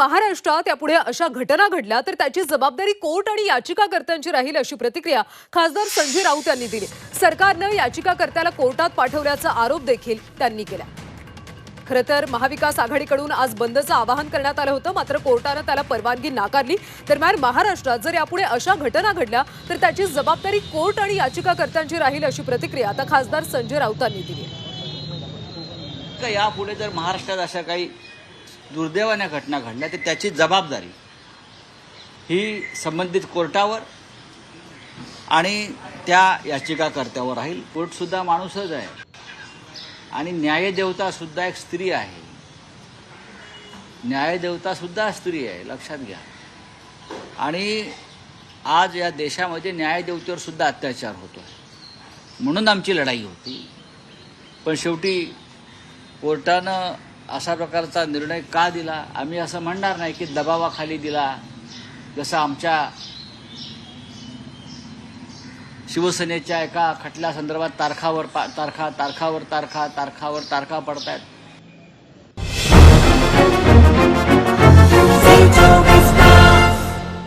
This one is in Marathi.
महाराष्ट्रात यापुढे अशा घटना घडल्या तर त्याची जबाबदारी कोर्ट आणि याचिकाकर्त्यांची राहील अशी प्रतिक्रिया खासदार संजय राऊत यांनी दिली. सरकारनं याचिकाकर्त्याला कोर्टात पाठवल्याचा आरोप देखील त्यांनी केला. खरं तर महाविकास आघाडीकडून आज बंदचं आवाहन करण्यात आलं होतं मात्र कोर्टानं त्याला परवानगी नाकारली. दरम्यान महाराष्ट्रात जर यापुढे अशा घटना घडल्या तर त्याची जबाबदारी कोर्ट आणि याचिकाकर्त्यांची राहील अशी प्रतिक्रिया आता खासदार संजय राऊतांनी दिली. यापुढे जर महाराष्ट्रात अशा काही दुर्दैवाने घटना घडल्या तर त्याची जबाबदारी ही संबंधित कोर्टावर आणि त्या याचिकाकर्त्यावर राहील. कोर्टसुद्धा माणूसच आहे. आणि न्यायदेवतासुद्धा एक स्त्री आहे. न्यायदेवतासुद्धा स्त्री आहे लक्षात घ्या. आणि आज या देशामध्ये न्यायदेवतेवर सुद्धा अत्याचार होतो आहे म्हणून आमची लढाई होती. पण शेवटी कोर्टानं अशा प्रकारचा निर्णय का दिला? आम्ही असं म्हणणार नाही की दबावाखाली दिला. जसं आमच्या शिवसेनेच्या एका खटल्यासंदर्भात तारखावर पा तारखा तारखावर तारखा तारखावर तारखा पडत आहेत